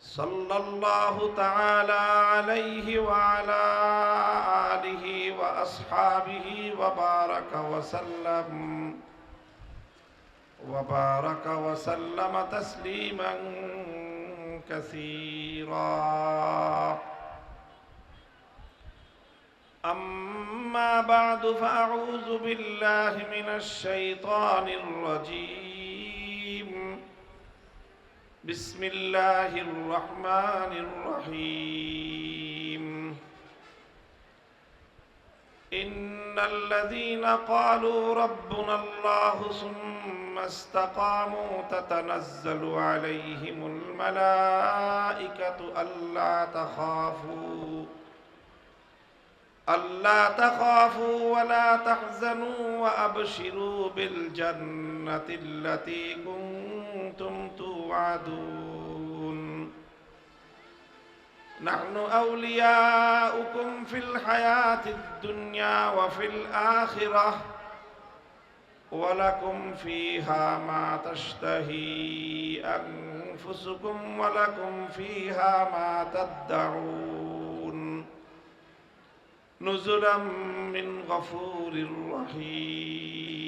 صلى الله تعالى عليه وعلى آله وأصحابه وبارك وسلم وبارك وسلم تسليما كثيرا. أما بعد فأعوذ بالله من الشيطان الرجيم. بسم الله الرحمن الرحيم. إن الذين قالوا ربنا الله ثم استقاموا تتنزل عليهم الملائكة ألا تخافوا ألا تخافوا ولا تحزنوا وأبشروا بالجنة التي كنتم توعدون. نحن أولياؤكم في الحياة الدنيا وفي الآخرة ولكم فيها ما تشتهي أنفسكم ولكم فيها ما تدعون. نزلا من غفور رحيم.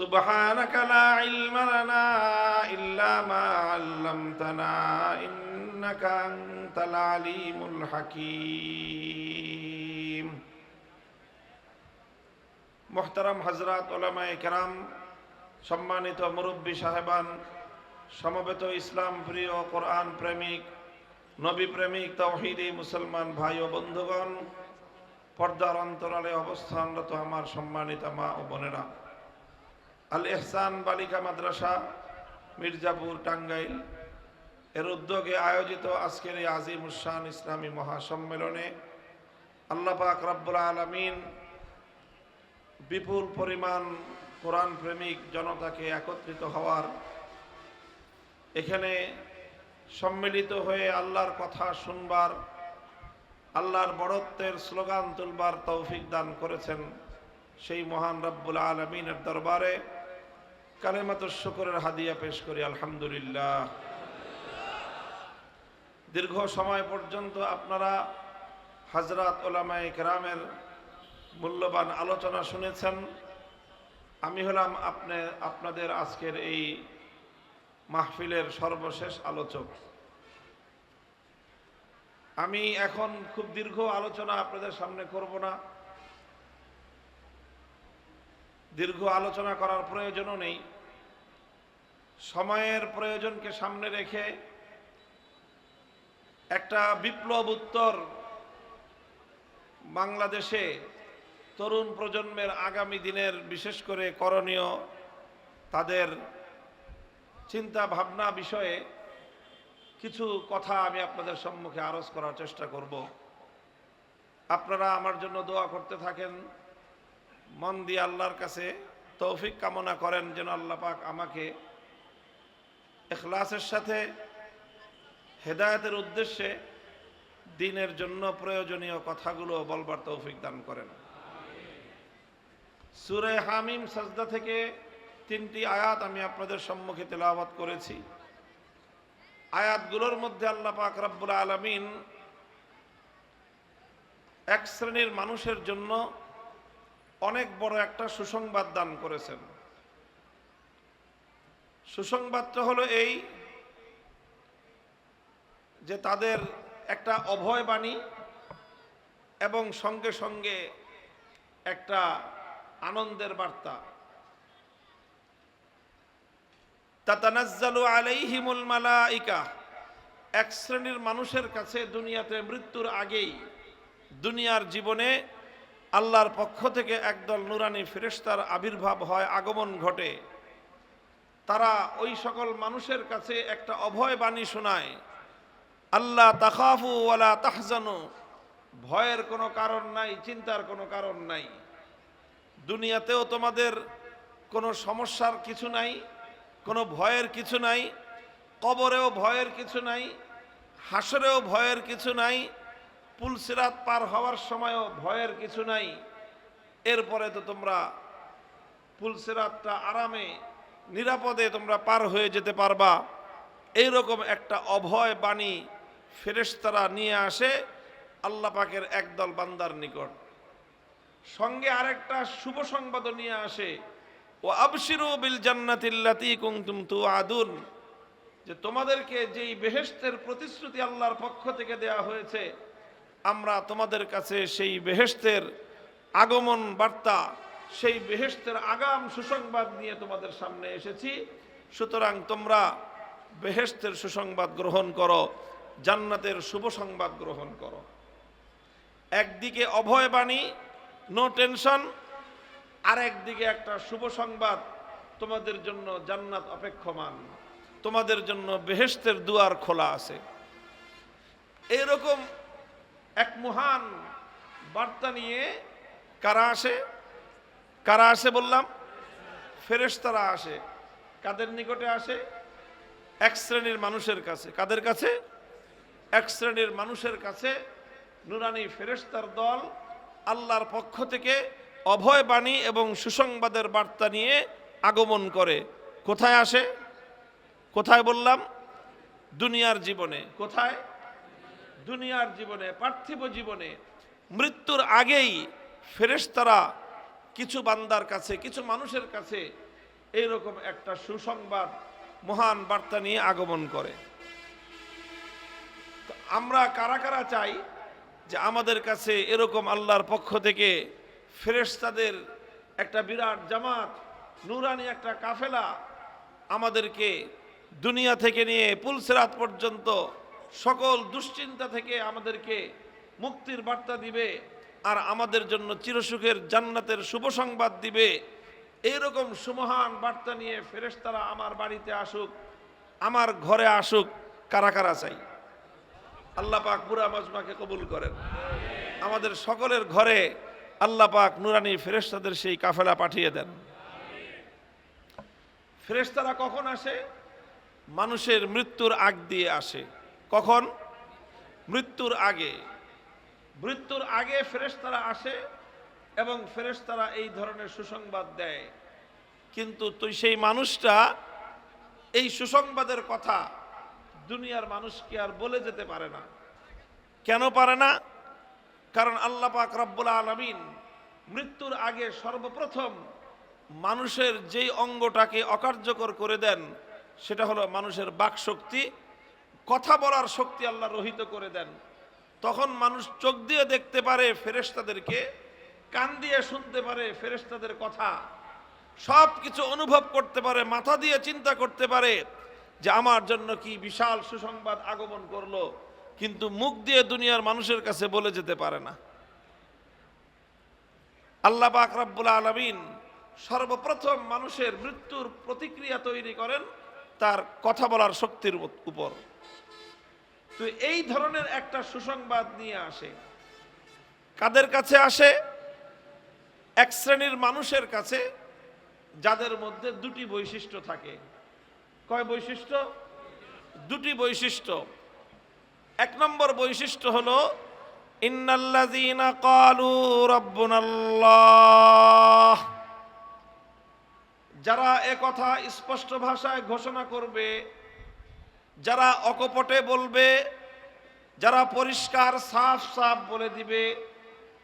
سبحانك لا علم لنا إلا ما علمتنا إنك أنت العليم الحكيم মোহতারাম হজরত ওলামায় কেরাম সম্মানিত মুরব্বী সাহেবান সমবেত ইসলাম প্রিয় কোরআন প্রেমিক নবী প্রেমিক তৌহিদি মুসলমান ভাই ও বন্ধুগণ, পর্দার অন্তরালে অবস্থানরত আমার সম্মানিত মা ও বোনেরা। আল এহসান বালিকা মাদ্রাসা, মির্জাপুর, টাঙ্গাইল, এর উদ্যোগে আয়োজিত আজকের এই আজিম উসান ইসলামী মহাসম্মেলনে আল্লাহ পাক রব্বুল আলমিন বিপুল পরিমাণ কোরআন প্রেমিক জনতাকে একত্রিত হওয়ার এখানে সম্মিলিত হয়ে আল্লাহর কথা শুনবার, আল্লাহর বড়ত্বের স্লোগান তুলবার তৌফিক দান করেছেন সেই মহান রব্বুল আলমিনের দরবারে। কালেমাত শুকরের হাদিয়া পেশ করি, আলহামদুলিল্লাহ। দীর্ঘ সময় পর্যন্ত আপনারা হাজরাত ওলামায় কেরামের মূল্যবান আলোচনা শুনেছেন। আমি হলাম আপনি, আপনাদের আজকের এই মাহফিলের সর্বশেষ আলোচক। আমি এখন খুব দীর্ঘ আলোচনা আপনাদের সামনে করব না। দীর্ঘ আলোচনা করার প্রয়োজনও নেই। সময়ের প্রয়োজনকে সামনে রেখে একটা বিপ্লব উত্তর বাংলাদেশে তরুণ প্রজন্মের আগামী দিনের, বিশেষ করে করণীয়, তাদের চিন্তা ভাবনা বিষয়ে কিছু কথা আমি আপনাদের সম্মুখে আরজ করার চেষ্টা করব। আপনারা আমার জন্য দোয়া করতে থাকেন। মন দিয়ে আল্লাহর কাছে তৌফিক কামনা করেন যেন আল্লাহ পাক আমাকে এখলাসের সাথে, হেদায়েতের উদ্দেশ্যে দিনের জন্য প্রয়োজনীয় কথাগুলো বলবার তৌফিক দান করেন। সুরে হামিম সাজদা থেকে তিনটি আয়াত আমি আপনাদের সম্মুখে তেলাওয়াত করেছি। আয়াতগুলোর মধ্যে আল্লাহ পাক রব্বুল আলমিন এক শ্রেণির মানুষের জন্য অনেক বড় একটা সুসংবাদ দান করেছেন। সুসংবাদটা হলো এই যে তাদের একটা অভয় বাণী এবং সঙ্গে সঙ্গে একটা আনন্দের বার্তা। তাতানাজ্জালু আলাইহিমুল মালাইকা। এক শ্রেণির মানুষের কাছে দুনিয়াতে মৃত্যুর আগেই দুনিয়ার জীবনে আল্লাহর পক্ষ থেকে একদল নুরানি ফেরেশতার আবির্ভাব হয়, আগমন ঘটে। তারা ওই সকল মানুষের কাছে একটা অভয় বাণী শোনায় আল্লাহ তাখাফু ওয়ালা তাহজানু। ভয়ের কোনো কারণ নাই, চিন্তার কোনো কারণ নাই। দুনিয়াতেও তোমাদের কোনো সমস্যার কিছু নাই কোনো ভয়ের কিছু নাই, কবরেও ভয়ের কিছু নাই, হাসরেও ভয়ের কিছু নাই পুলসিরাত পার হওয়ার সময়ও ভয়ের কিছু নাই। এরপরে তো তোমরা পুলসিরাতটা আরামে, নিরাপদে তোমরা পার হয়ে যেতে পারবা। এইরকম একটা অভয় বাণী ফেরেশতারা নিয়ে আসে আল্লাহ পাকের একদল বান্দার নিকট। সঙ্গে আরেকটা শুভ সংবাদও নিয়ে আসে। ও আবশিরু বিল জান্নাতিল্লাতি কুনতুম তুআদুন। যে তোমাদেরকে যেই বেহেশতের প্রতিশ্রুতি আল্লাহর পক্ষ থেকে দেয়া হয়েছে, আমরা তোমাদের কাছে সেই বেহেশতের আগমন বার্তা, সেই বেহেশতের আগাম সুসংবাদ নিয়ে তোমাদের সামনে এসেছি। সুতরাং তোমরা বেহেশতের সুসংবাদ গ্রহণ করো, জান্নাতের শুভ সংবাদ গ্রহণ করো। একদিকে অভয় বাণী নো টেনশন আর একদিকে একটা শুভ সংবাদ। তোমাদের জন্য জান্নাত অপেক্ষমান। তোমাদের জন্য বেহেস্তের দুয়ার খোলা আছে। এরকম এক মহান বার্তা নিয়ে কারা আসে? কারা আসে বললাম? ফেরেশতারা আসে। কাদের নিকটে আসে? এক শ্রেণির মানুষের কাছে। কাদের কাছে? এক শ্রেণির মানুষের কাছে। নুরানি ফেরেশতার দল আল্লাহর পক্ষ থেকে অভয় বাণী এবং সুসংবাদের বার্তা নিয়ে আগমন করে। কোথায় আসে? কোথায় বললাম? দুনিয়ার জীবনে। কোথায়? দুনিয়ার জীবনে, পার্থিব জীবনে। মৃত্যুর আগেই ফেরেশতারা কিছু বান্দার কাছে, কিছু মানুষের কাছে এইরকম একটা সুসংবাদ, মহান বার্তা নিয়ে আগমন করে। আমরা কারা কারা চাই যে আমাদের কাছে এরকম আল্লাহর পক্ষ থেকে ফেরেশতাদের একটা বিরাট জামাত, নুরানি একটা কাফেলা আমাদেরকে দুনিয়া থেকে নিয়ে পুলসেরাত পর্যন্ত সকল দুশ্চিন্তা থেকে আমাদেরকে মুক্তির বার্তা দিবে আর আমাদের জন্য চিরসুখের জান্নাতের শুভ সংবাদ দিবে। এইরকম সুমহান বার্তা নিয়ে ফেরেশতারা আমার বাড়িতে আসুক, আমার ঘরে আসুক, কারা কারা চাই? আল্লাহ পাক পুরা মাজমাকে কবুল করেন। আমাদের সকলের ঘরে আল্লাহ পাক নুরানি ফেরেশতাদের সেই কাফেলা পাঠিয়ে দেন। ফেরেশতারা কখন আসে? মানুষের মৃত্যুর আগ দিয়ে আসে। কখন? মৃত্যুর আগে। মৃত্যুর আগে ফেরেশতারা আসে এবং ফেরেশতারা এই ধরনের সুসংবাদ দেয়। কিন্তু তুই সেই মানুষটা এই সুসংবাদের কথা দুনিয়ার মানুষকে আর বলে যেতে পারে না। কেন পারে না? কারণ আল্লাহ পাক রব্বুল আলমিন মৃত্যুর আগে সর্বপ্রথম মানুষের যেই অঙ্গটাকে অকার্যকর করে দেন, সেটা হলো মানুষের বাক শক্তি কথা বলার শক্তি আল্লাহ রহিত করে দেন। তখন মানুষ চোখ দিয়ে দেখতে পারে ফেরেশতাদেরকে, কান দিয়ে শুনতে পারে ফেরেশতাদের কথা সব কিছু অনুভব করতে পারে, মাথা দিয়ে চিন্তা করতে পারে যে আমার জন্য কি বিশাল সুসংবাদ আগমন করল। কিন্তু মুখ দিয়ে দুনিয়ার মানুষের কাছে বলে যেতে পারে না। আল্লাহ পাক রাব্বুল আলামিন সর্বপ্রথম মানুষের মৃত্যুর প্রতিক্রিয়া তৈরি করেন তার কথা বলার শক্তির উপর। তো এই ধরনের একটা সুসংবাদ নিয়ে আসে। কাদের কাছে আসে? এক শ্রেণির মানুষের কাছে, যাদের মধ্যে দুটি বৈশিষ্ট্য থাকে। কয় বৈশিষ্ট্য? দুটি বৈশিষ্ট্য। এক নম্বর বৈশিষ্ট্য হলো, ইন্নাল্লাযীনা যারা এ কথা স্পষ্ট ভাষায় ঘোষণা করবে, যারা অকপটে বলবে, যারা পরিষ্কার, সাফ সাফ বলে দিবে,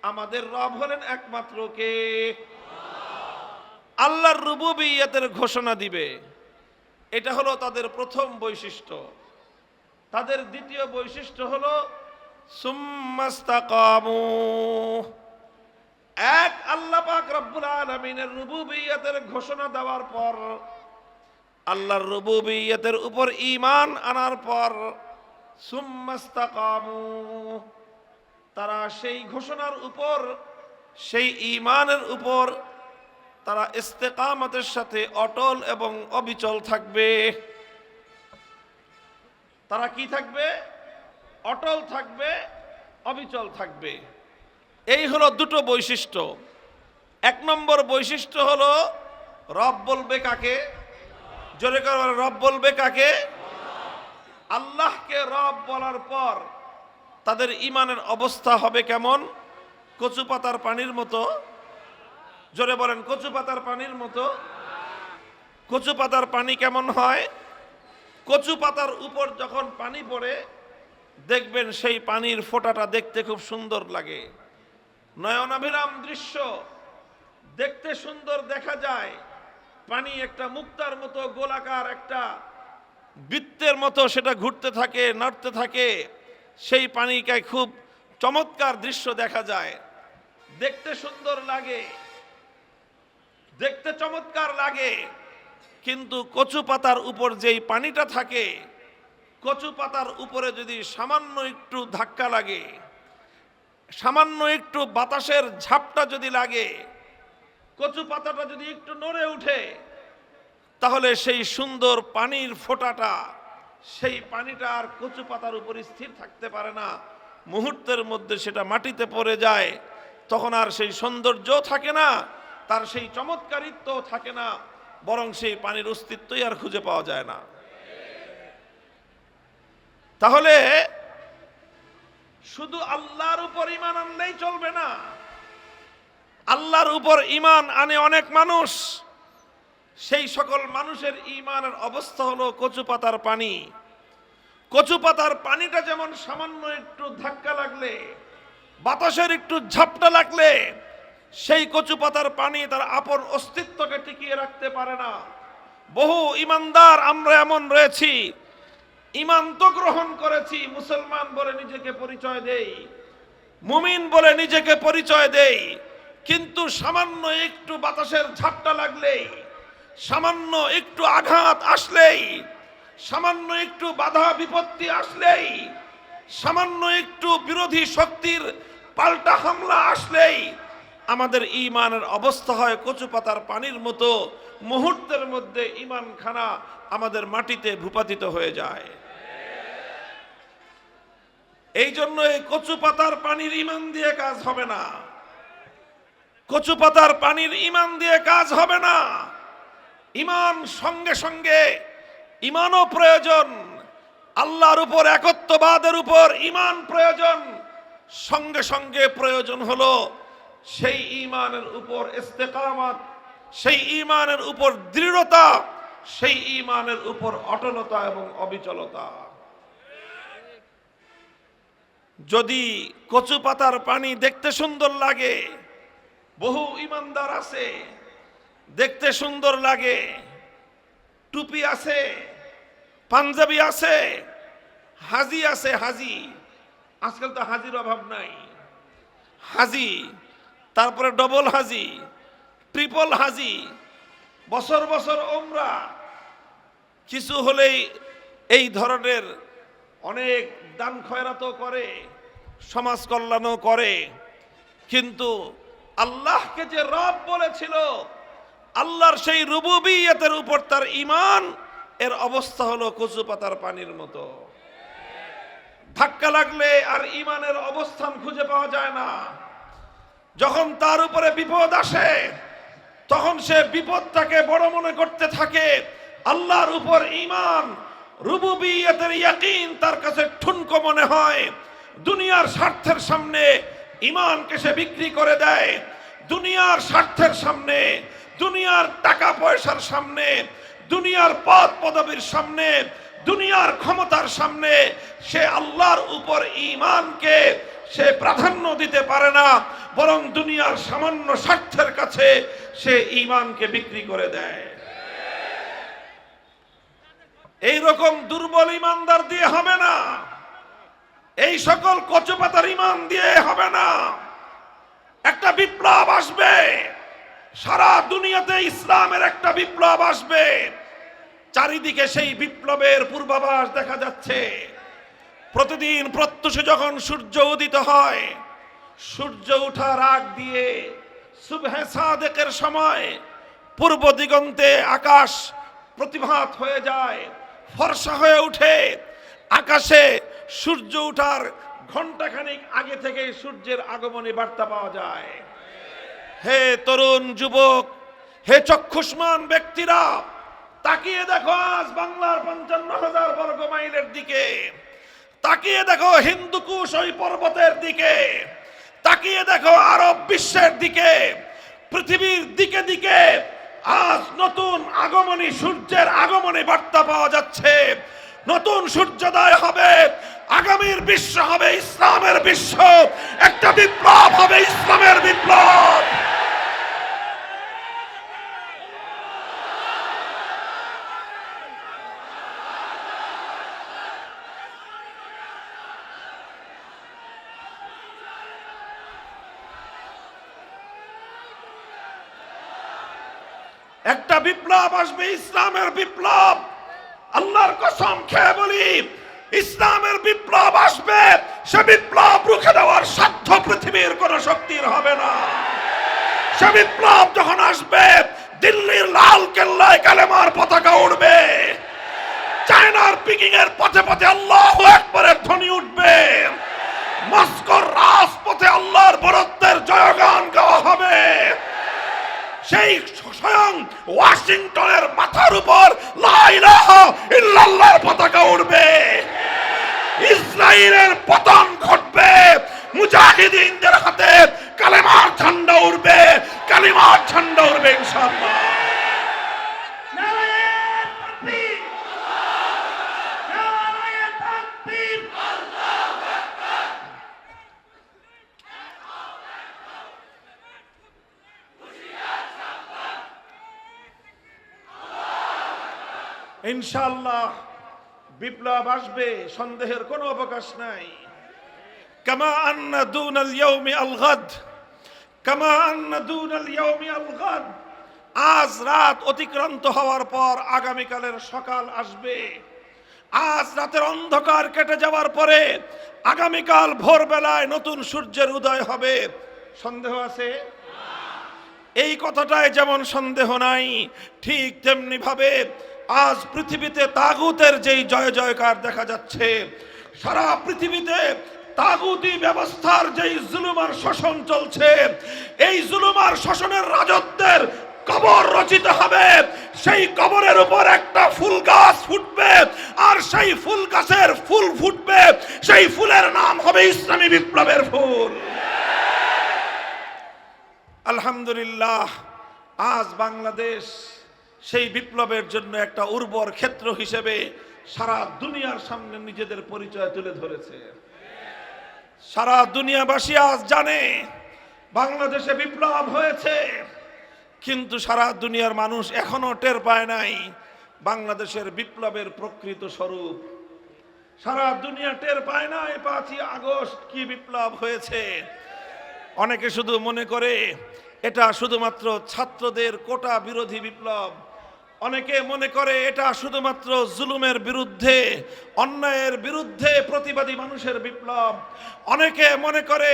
আমাদের রব হলেন একমাত্র কে? আল্লাহর রুবুবিয়তের ঘোষণা দিবে। এটা হলো তাদের প্রথম বৈশিষ্ট্য। তাদের দ্বিতীয় বৈশিষ্ট্য হল এক, আল্লাহ পাক রব্বুল আলামিনের রুবুবিয়তের ঘোষণা দেওয়ার পর, আল্লাহর রুবুবিয়তের উপর ঈমান আনার পর, সুম্মাস্তাকামু। তারা সেই ঘোষণার উপর, সেই ইমানের উপর তারা ইস্তেকামতের সাথে অটল এবং অবিচল থাকবে। তারা কি থাকবে? অটল থাকবে, অবিচল থাকবে। এই হলো দুটো বৈশিষ্ট্য। এক নম্বর বৈশিষ্ট্য হলো, রব বলবে কাকে? জোরে করে রব বলবে কাকে? আল্লাহকে রব বলার পর তাদের ইমানের অবস্থা হবে কেমন? কচু পাতার পানির মতো। জোরে বলেন, কচু পাতার পানির মতো। কচু পাতার পানি কেমন হয়? কচু পাতার উপর যখন পানি পড়ে, দেখবেন সেই পানির ফোঁটাটা দেখতে খুব সুন্দর লাগে। নয়নাভিরাম দৃশ্য, দেখতে সুন্দর দেখা যায়। পানি একটা মুক্তার মতো গোলাকার একটা বৃত্তের মতো সেটা ঘুরতে থাকে, নড়তে থাকে। সেই পানিকে খুব চমৎকার দৃশ্য দেখা যায়। দেখতে সুন্দর লাগে, দেখতে চমৎকার লাগে। কিন্তু কচু পাতার উপর যেই পানিটা থাকে, কচু পাতার উপরে যদি সামান্য একটু ধাক্কা লাগে, সামান্য একটু বাতাসের ঝাপটা যদি লাগে, কচু পাতাটা যদি একটু নড়ে উঠে, তাহলে সেই সুন্দর পানির ফোঁটাটা, সেই পানিটা আর কচু পাতার উপর স্থির থাকতে পারে না। মুহূর্তের মধ্যে সেটা মাটিতে পড়ে যায়, তখন আর সেই সৌন্দর্য থাকে না, তার সেই চমৎকারিত্ব থাকে না। বরং সেই পানির অস্তিত্বই আর খুঁজে পাওয়া যায় না। তাহলে শুধু আল্লাহর উপর ইমান আনলেই চলবে না। আল্লাহর উপর ইমান আনে অনেক মানুষ। সেই সকল মানুষের ইমানের অবস্থা হলো কচু পাতার পানি। কচু পাতার পানিটা যেমন সামান্য একটু ধাক্কা লাগলে, বাতাসের একটু ঝাপটা লাগলে সেই কচু পাতার পানি তার আপন অস্তিত্বকে টিকিয়ে রাখতে পারে না। বহু ইমানদার আমরা এমন রয়েছি, ইমান তো গ্রহণ করেছি, মুসলমান বলে নিজেকে পরিচয় দেই, মুমিন বলে নিজেকে পরিচয় দেই, কিন্তু সামান্য একটু বাতাসের ঝাপটা লাগলেই, সামান্য একটু আঘাত আসলেই, সামান্য একটু বাধা বিপত্তি আসলেই, সামান্য একটু বিরোধী শক্তির পাল্টা হামলা আসলেই আমাদের ইমানের অবস্থা হয় কচু পাতার পানির মতো, মুহূর্তের মধ্যে ইমান খানা আমাদের মাটিতে ভূপাতিত হয়ে যায়। এই জন্য এই কচু পাতার পানির ইমান দিয়ে কাজ হবে না। কচু পাতার পানির ইমান দিয়ে কাজ হবে না। ইমান সঙ্গে সঙ্গে ইমানও প্রয়োজন, আল্লাহর উপর একত্ববাদের উপর ইমান প্রয়োজন, সঙ্গে সঙ্গে প্রয়োজন হলো সেই ইমানের উপর ইস্তেকামাত, সেই ইমানের উপর দৃঢ়তা, সেই ইমানের উপর অটলতা এবং অবিচলতা। যদি কচু পাতার পানি দেখতে সুন্দর লাগে, বহু ইমানদার আছে, দেখতে সুন্দর লাগে, টুপি আছে, পাঞ্জাবি আছে, হাজি আছে, হাজি। আজকাল তো হাজির অভাব নাই। হাজি তারপরে ডবল হাজি ট্রিপল হাজি, বছর বছর ওমরা কিছু হলেই এই ধরনের অনেক দান খয়রাতও করে, সমাজ কল্যাণও করে। কিন্তু আল্লাহকে যে রব বলেছিল, আল্লাহর সেই রুবুবিয়তের উপর তার ইমান এর অবস্থা হলো কচু পাতার পানির মতো। ধাক্কা লাগলে আর ইমানের অবস্থান খুঁজে পাওয়া যায় না। যখন তার উপরে বিপদ আসে, তখন সে বিপদটাকে বড় মনে করতে থাকে। আল্লাহর উপর ঈমান, রুবুবিয়তের ইয়াকিন তার কাছে ঠুনকো মনে হয়। দুনিয়ার স্বার্থের সামনে ঈমানকে সে বিক্রি করে দেয়। দুনিয়ার স্বার্থের সামনে, দুনিয়ার টাকা পয়সার সামনে, দুনিয়ার পদ পদবীর সামনে, দুনিয়ার ক্ষমতার সামনে সে আল্লাহর উপর ঈমানকে সে প্রাধান্য দিতে পারে না, বরং দুনিয়ার সামান্য স্বার্থের কাছে সে ঈমানকে বিক্রি করে দেয়। এই রকম দুর্বল ইমানদার দিয়ে হবে না। এই সকল কচুপাতার ইমান দিয়ে হবে না। একটা বিপ্লব আসবে। সারা দুনিয়াতে ইসলামের একটা বিপ্লব আসবে। চারিদিকে সেই বিপ্লবের পূর্বাভাস দেখা যাচ্ছে। প্রতিদিন প্রত্যুষে যখন সূর্য উদিত হয়, সূর্য ওঠার আগ দিয়ে সুবহে সাদেকের সময় পূর্ব দিগন্তে আকাশ প্রতিভাত হয়ে যায়, ফর্সা হয়ে ওঠে আকাশে সূর্য উঠার ঘন্টাখানিক আগে থেকে সূর্যের আগমনে বার্তা পাওয়া যায়। হে তরুণ যুবক, হে চক্ষুষ্মান ব্যক্তিরা, তাকিয়ে দেখো আজ বাংলার পঞ্চান্ন হাজার বর্গ মাইলের দিকে। তাকিয়ে দেখো হিন্দুকুশ ওই পর্বতের দিকে। তাকিয়ে দেখো আরব বিশ্বের দিকে। পৃথিবীর দিকে দিকে আজ নতুন আগমনী সূর্যের আগমনী বার্তা পাওয়া যাচ্ছে। নতুন সূর্যোদয় হবে, আগামীর বিশ্ব হবে, ইসলামের বিশ্ব, একটা বিপ্লব হবে, ইসলামের বিপ্লব একটা বিপ্লব আসবে, ইসলামের বিপ্লব। আল্লাহর কসম খেয়ে বলি, ইসলামের বিপ্লব আসবে, সে বিপ্লব রুখে দেওয়ার সাধ্য পৃথিবীর কোন শক্তির হবে না। সে বিপ্লব যখন আসবে, দিল্লির লাল কেল্লায় কালেমার পতাকা উঠবে চায়নার পিকিং এর পথে পথে আল্লাহ একবারের ধ্বনি উঠবে। মস্কোর রাজপথে আল্লাহর বরত্বের জয়গান গাওয়া হবে। সেই স্বয়ং ওয়াশিংটনের মাথার উপর পতাকা উঠবে ইসরায়েলের পতন ঘটবে। মুজাহিদিনদের হাতে কালেমার ঝান্ডা উঠবে কালিমার ঝান্ডা উঠবে ইনশাআল্লাহ। ইনশাআল্লাহ বিপ্লব আসবে, সন্দেহের কোনো অবকাশ নাই। কামা আন্না দুন আল ইয়াউমি আল গাদ, কামা আন্না দুন আল ইয়াউমি আল গাদ, আজ রাত অতিক্রান্ত হওয়ার পর আগামীকালের সকাল আসবে। আজ রাতের অন্ধকার কেটে যাওয়ার পরে আগামীকাল ভোরবেলায় নতুন সূর্যের উদয় হবে। সন্দেহ আছে? এই কথাটায় যেমন সন্দেহ নাই, ঠিক তেমনি ভাবে আজ পৃথিবীতে তাগুতের যেই জয় জয়কার দেখা যাচ্ছে, সারা পৃথিবীতে তাগুতি ব্যবস্থার যেই জুলুমার শোষণ চলছে, এই জুলুমার শোষণের রাজত্বের কবর রচিত হবে। সেই কবরের উপর একটা ফুল গাছ ফুটবে আর সেই ফুল গাছের ফুল ফুটবে। সেই ফুলের নাম হবে ইসলামী বিপ্লবের ফুল। আলহামদুলিল্লাহ, আজ বাংলাদেশ সেই বিপ্লবের জন্য একটা উর্বর ক্ষেত্র হিসেবে সারা দুনিয়ার সামনে নিজেদের পরিচয় তুলে ধরেছে। সারা দুনিয়াবাসী আজ জানে, বাংলাদেশে বিপ্লব হয়েছে, কিন্তু সারা দুনিয়ার মানুষ এখনও টের পায় নাই, বাংলাদেশের বিপ্লবের প্রকৃত স্বরূপ। সারা দুনিয়া টের পায় নাই, পাঁচই আগস্ট কি বিপ্লব হয়েছে। অনেকে শুধু মনে করে, এটা শুধুমাত্র ছাত্রদের কোটা বিরোধী বিপ্লব অনেকে মনে করে এটা শুধুমাত্র জুলুমের বিরুদ্ধে, অন্যায়ের বিরুদ্ধে প্রতিবাদী মানুষের বিপ্লব। অনেকে মনে করে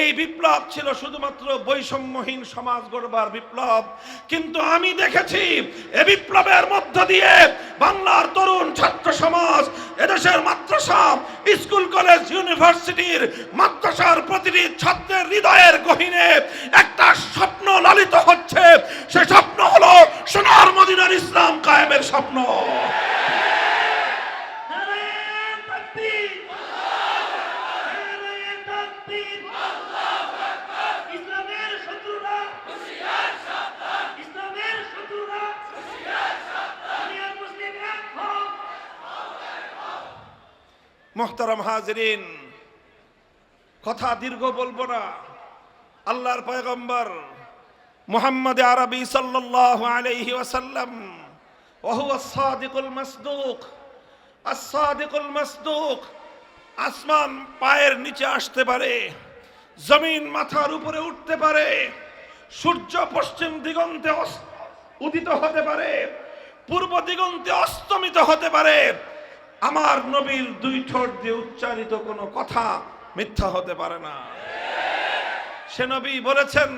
এই বিপ্লব ছিল শুধুমাত্র বৈষম্যহীন সমাজ গড়বার বিপ্লব। কিন্তু আমি দেখেছি এ বিপ্লবের মধ্য দিয়ে বাংলার তরুণ ছাত্র সমাজ, এদেশের মাদ্রাসা, স্কুল, কলেজ, ইউনিভার্সিটির মাদ্রাসার প্রতিটি ছাত্রের হৃদয়ের গহীনে একটা স্বপ্ন লালিত হচ্ছে। সে স্বপ্ন হলো সোনার মদিনার ইসলাম কায়েমের স্বপ্ন। মোহতারাম হাজরিন কথা দীর্ঘ বলব না। আল্লাহর পয়গম্বর মোহাম্মদ আরবি সাল্লাহ আলহি ওসাল্লাম ওহু আসাদিকুল মসদুক আসাদিকুল মসদুক। আসমান পায়ের নিচে আসতে পারে, জমিন মাথার উপরে উঠতে পারে, সূর্য পশ্চিম দিগন্তে উদিত হতে পারে, পূর্ব দিগন্তে অস্তমিত হতে পারে। আমার নবীর দুই ঠোঁট দিয়ে উচ্চারিত কোনো কথা মিথ্যা হতে পারে না। সে নবী বলেছেন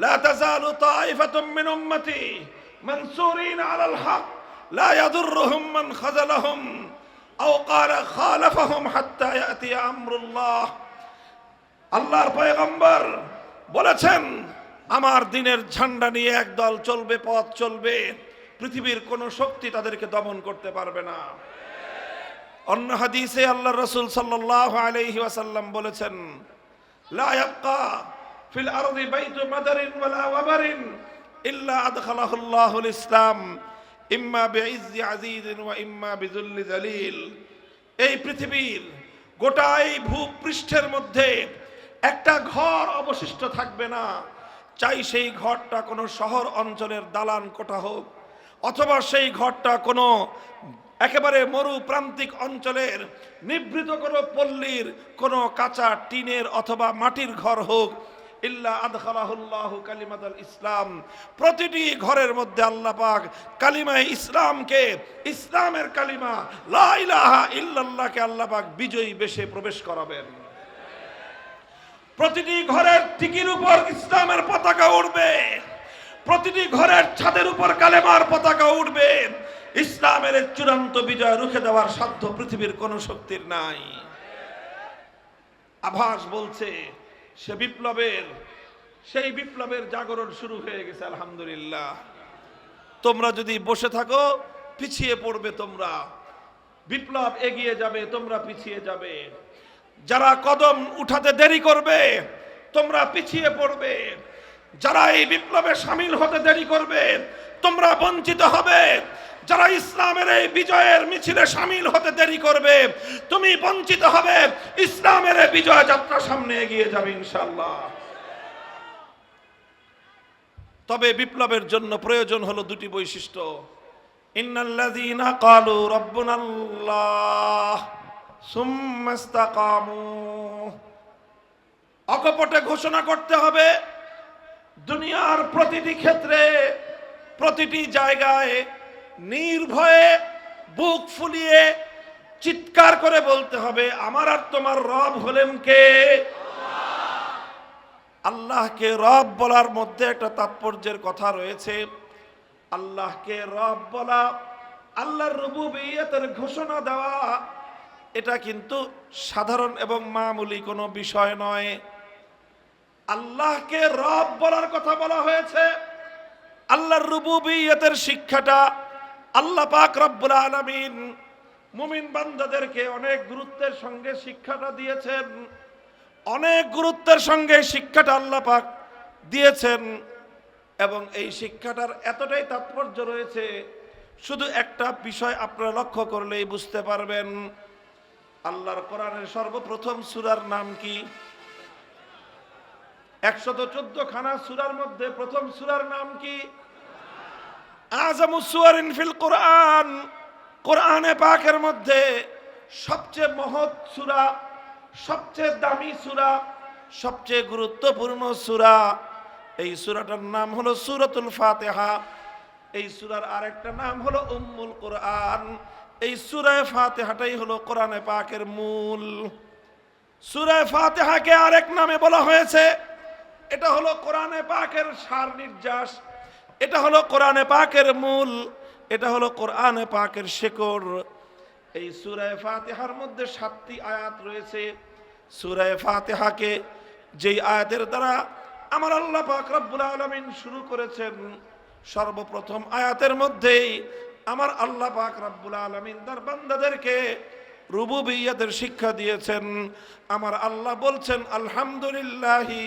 لا تزال طائفة من أمتي منصورين على الحق لا يضرهم من خذلهم أو قال خالفهم حتى يأتي أمر الله আল্লাহর পয়গম্বর বলেছেন আমার দিনের ঝান্ডা নিয়ে একদল চলবে পথ চলবে পৃথিবীর কোনো শক্তি তাদেরকে দমন করতে পারবে না অন্য হাদিসে আল্লাহ রসুল সাল্লাল্লাহু আলাইহি ওয়াসাল্লাম বলেছেন লা ইয়াবকা ফিল আরদি বাইতু মাদারিন ওয়ালা ওয়াবারিন ইল্লা আদখালাহু আল্লাহুল ইসলাম, ইম্মা বিইজ্জি আজিজিন ওয়া ইম্মা বিযুল্লি জালিল এই পৃথিবীর গোটা এই ভূপৃষ্ঠের মধ্যে একটা ঘর অবশিষ্ট থাকবে না। চাই সেই ঘরটা কোনো শহর অঞ্চলের দালান কোঠা হোক, অথবা সেই ঘরটা কোনো একেবারে মরু প্রান্তিক অঞ্চলের নিভৃত কোনো পল্লীর কোনো কাঁচা টিনের অথবা মাটির ঘর হোক ইল্লা আদখালাহুল্লাহু কালিমাতাল ইসলাম। প্রতিটি ঘরের মধ্যে আল্লাহ পাক কালিমায়ে ইসলামকে, ইসলামের কালিমা, লা ইলাহা ইল্লাল্লাহকে আল্লাহ পাক বিজয়ী বেশে প্রবেশ করাবেন। প্রতিটি ঘরের টিকির উপর ইসলামের পতাকা উঠবে প্রতিটি ঘরের ছাদের উপর কালেমার পতাকা উঠবে ইসলামের চূড়ান্ত বিজয় রুখে দেওয়ার সাধ্য পৃথিবীর কোন শক্তির নাই। আভাস বলছে সে বিপ্লবের, সেই বিপ্লবের জাগরণ শুরু হয়ে গেছে, আলহামদুলিল্লাহ। তোমরা যদি বসে থাকো, পিছিয়ে পড়বে তোমরা। বিপ্লব এগিয়ে যাবে, তোমরা পিছিয়ে যাবে। যারা কদম উঠাতে দেরি করবে, তোমরা পিছিয়ে পড়বে। যারা এই বিপ্লবে সামিল হতে দেরি করবে, তোমরা বঞ্চিত হবে। যারা ইসলামের এই বিজয়ের মিছিলে সামিল হতে দেরি করবে, তুমি বঞ্চিত হবে। ইসলামের বিজয় যাত্রা সামনে এগিয়ে যাবে ইনশাল্লাহ তবে বিপ্লবের জন্য প্রয়োজন হলো দুটি বৈশিষ্ট্য। ইন্নাল্লাযীনা ক্বালু রাব্বুনাল্লাহ সুম্মা ইসতাকামু। অকপটে ঘোষণা করতে হবে, দুনিয়ার প্রতিটি ক্ষেত্রে, প্রতিটি জায়গায় নির্ভয়ে বুক ফুলিয়ে চিৎকার করে বলতে হবে, আমার আর তোমার রব হলেন কে? আল্লাহকে রব বলার মধ্যে একটা তাৎপর্যের কথা রয়েছে। আল্লাহকে রব বলা, আল্লাহর রুবুবিয়তের ঘোষণা দেওয়া, এটা কিন্তু সাধারণ এবং মামুলি কোনো বিষয় নয়। আল্লাহকে রব বলার কথা বলা হয়েছে। আল্লাহর রুবুবিয়তের শিক্ষাটা আল্লাহ পাক রব্বুল আলামিন মুমিন বান্দাদেরকে অনেক গুরুত্বের সঙ্গে শিক্ষাটা দিয়েছেন। অনেক গুরুত্বের সঙ্গে শিক্ষাটা আল্লাহ পাক দিয়েছেন এবং এই শিক্ষাটার এতটাই তাৎপর্য রয়েছে, শুধু একটা বিষয় আপনারা লক্ষ্য করলেই বুঝতে পারবেন। আল্লাহর কোরআনের সর্বপ্রথম সূরার নাম কি? একশত চোদ্দ খানা সূরার মধ্যে প্রথম সূরার নাম কি? আজমু সুয়ারিন ফিল কোরআন, কোরআনে পাকের মধ্যে সবচেয়ে মহৎ সূরা, সবচেয়ে দামি সূরা, সবচেয়ে গুরুত্বপূর্ণ সূরা, এই সূরাটার নাম হলো সূরাতুল ফাতিহা। এই সুরার আরেকটা নাম হলো উম্মুল কোরআন। এই সুরায় ফাতেহাটাই হলো কোরআনে পাকের মূল। সুরায় ফাতেহাকে আরেক নামে বলা হয়েছে। এটা হলো কোরআনে পাকের সার নির্যাস। এটা হলো কোরআনে পাকের মূল, এটা হলো কোরআনে পাকের শেকড়। এই সুরায় ফাতেহার মধ্যে সাতটি আয়াত রয়েছে। সুরায় ফাতেহাকে যেই আয়াতের দ্বারা আমার আল্লাহ পাক রব্বুল আলামিন শুরু করেছেন, সর্বপ্রথম আয়াতের মধ্যেই আমার আল্লাহ পাক রব্বুল আলামিন তার বান্দাদেরকে রুবুবিয়তের শিক্ষা দিয়েছেন। আমার আল্লাহ বলছেন, আলহামদুলিল্লাহি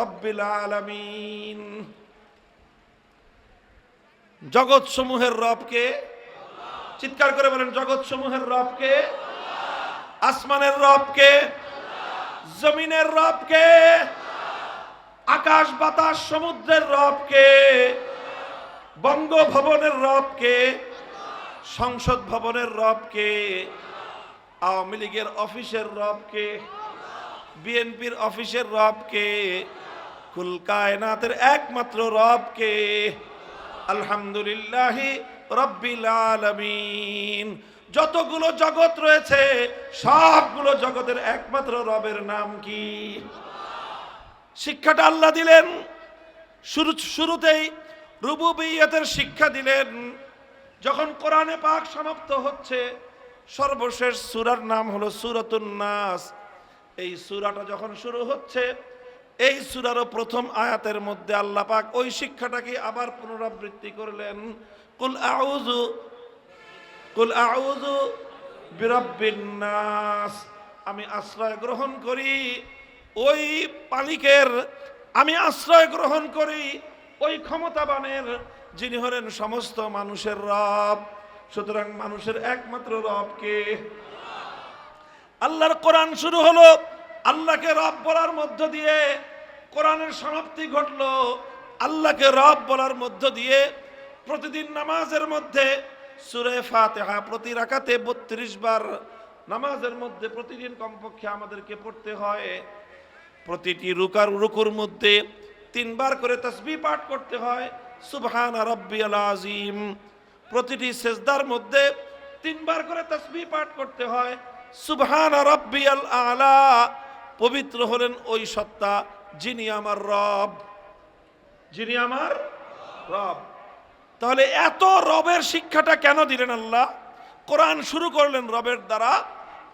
রব্বিল আলামিন। জগৎ সমূহের রবকে, চিৎকার করে বলেন জগৎ সমূহের রবকে, আসমানের রবকে, জমিনের রবকে, আকাশ, বাতাস, সমুদ্রের রবকে, বঙ্গভবনের রবকে, সংসদ ভবনের রবকে, আওয়ামী লীগের অফিসের রবকে, বিএনপির অফিসের রবকে, কুল কায়নাতের একমাত্র রবকে আলহামদুলিল্লাহ রব্বিল আলামিন। যতগুলো জগৎ রয়েছে, সবগুলো জগতের একমাত্র রবের নাম কি? শিক্ষাটা আল্লাহ দিলেন। শুরু, শুরুতেই রুবুবিয়তের শিক্ষা দিলেন। যখন কোরআনে পাক সমাপ্ত হচ্ছে, সর্বশেষ সুরার নাম হলো সূরাতুন নাস। এই সূরাটা যখন শুরু হচ্ছে এই সূরারও প্রথম আয়াতের মধ্যে আল্লাহ পাক ওই শিক্ষাটাকে আবার পুনরাবৃত্তি করলেন। কুল আউজু কুল আউজু বিরাব্বিন নাস। আমি আশ্রয় গ্রহণ করি, ওই মালিকের আমি আশ্রয় গ্রহণ করি, ওই ক্ষমতাবানের যিনি হলেন সমস্ত মানুষের রব। সুতরাং মানুষের একমাত্র রবকে আল্লাহর কোরআন শুরু হলো আল্লাহকে রব বলার মধ্য দিয়ে কোরআনের সমাপ্তি ঘটল। আল্লাহকে রব বলার মধ্য দিয়ে প্রতিদিন নামাজের মধ্যে সুরে ফাতেহা প্রতি রাকাতে বত্রিশ বার নামাজের মধ্যে প্রতিদিন কমপক্ষে আমাদেরকে পড়তে হয়। প্রতিটি রুকার রুকুর মধ্যে তিনবার করে তসবি পাঠ করতে হয়। সুবহান রব্বিয়াল আজিম প্রতিটি সেজদার মধ্যে তিনবার করে তসবি পাঠ করতে হয়। সুবহান রব্বিয়াল আলা। পবিত্র হলেন ওই সত্তা যিনি আমার রব। যিনি আমার রব। তাহলে এত রবের শিক্ষাটা কেন দিলেন আল্লাহ? কোরআন শুরু করলেন রবের দ্বারা,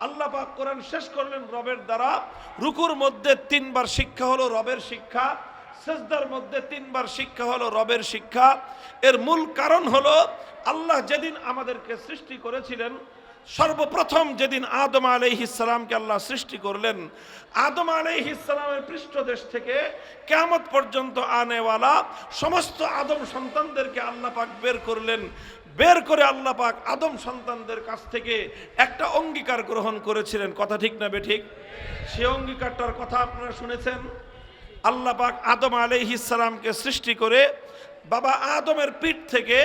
আল্লাহ পাক কোরআন শেষ করলেন রবের দ্বারা। রুকুর মধ্যে তিনবার শিক্ষা হলো রবের শিক্ষা, সেজদার মধ্যে তিনবার শিক্ষা হলো রবের শিক্ষা। এর মূল কারণ হলো, আল্লাহ যেদিন আমাদেরকে সৃষ্টি করেছিলেন সর্বপ্রথম যেদিন আদম আলাইহিসালামকে আল্লাহ সৃষ্টি করলেন, আদম আলাইহিসালামের পৃষ্ঠদেশ থেকে কেমত পর্যন্ত আনেওয়ালা সমস্ত আদম সন্তানদেরকে আল্লাহ পাক বের করলেন। বের করে আল্লাহ পাক আদম সন্তানদের কাছ থেকে একটা অঙ্গীকার গ্রহণ করেছিলেন। কথা ঠিক না বেঠিক সে অঙ্গীকারটার কথা আপনারা শুনেছেন। আল্লাহ পাক আদম আলাইহিসালামকে সৃষ্টি করে বাবা আদমের পিঠ থেকে